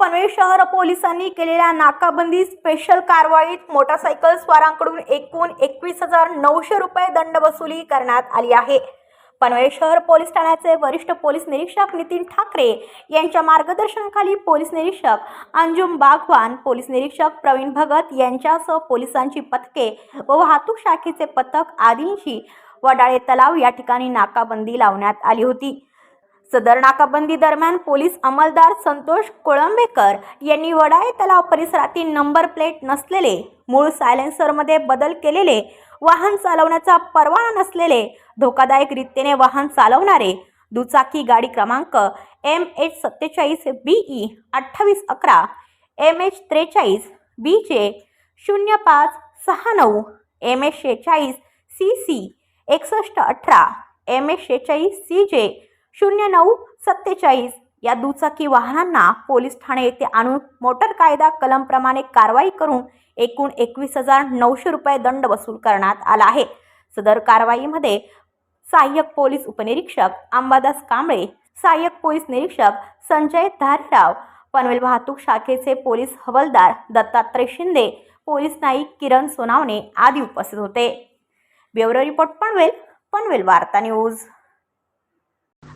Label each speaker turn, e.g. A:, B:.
A: पनवेल शहर पोलिसांनी केलेल्या नाकाबंदी स्पेशल कारवाईत मोटारसायकल स्वारांकडून एकूण एकवीस हजार नऊशे रुपये दंड वसुली करण्यात आली आहे. पनवेल शहर पोलीस ठाण्याचे वरिष्ठ पोलीस निरीक्षक नितीन ठाकरे यांच्या मार्गदर्शनाखाली पोलीस निरीक्षक अंजुम बागवान पोलीस निरीक्षक प्रवीण भगत यांच्यासह पोलिसांची पथके व वाहतूक शाखेचे पथक आदींची वडाळे तलाव या ठिकाणी नाकाबंदी लावण्यात आली होती. सदर नाकाबंदी दरम्यान पोलीस अंमलदार संतोष कोळंबेकर यांनी वडाळे तलाव परिसरातील नंबर प्लेट नसलेले मूळ सायलेन्सरमध्ये बदल केलेले वाहन चालवण्याचा परवाना नसलेले धोकादायक रीतीने वाहन चालवणारे दुचाकी गाडी क्रमांक एम एच सत्तेचाळीस बीई अठ्ठावीस अकरा एम एच त्रेचाळीस बी जे शून्य पाच सहा नऊ एम एच शेहेचाळीस सी सी एकसष्ट अठरा एम एच शेहेचाळीस सी जे शून्य नऊ सत्तेचाळीस या दुचाकी वाहनांना पोलीस ठाणे येथे आणून मोटर कायदा कलमप्रमाणे कारवाई करून एकूण एकवीस हजार नऊशे रुपये दंड वसूल करण्यात आला आहे. सदर कारवाईमध्ये सहाय्यक पोलीस उपनिरीक्षक अंबादास कांबळे सहाय्यक पोलीस निरीक्षक संजय धारराव पनवेल वाहतूक शाखेचे पोलीस हवालदार दत्तात्रय शिंदे पोलीस नाईक किरण सोनावणे आदी उपस्थित होते. ब्युरो रिपोर्ट पनवेल पनवेल वार्ता न्यूज.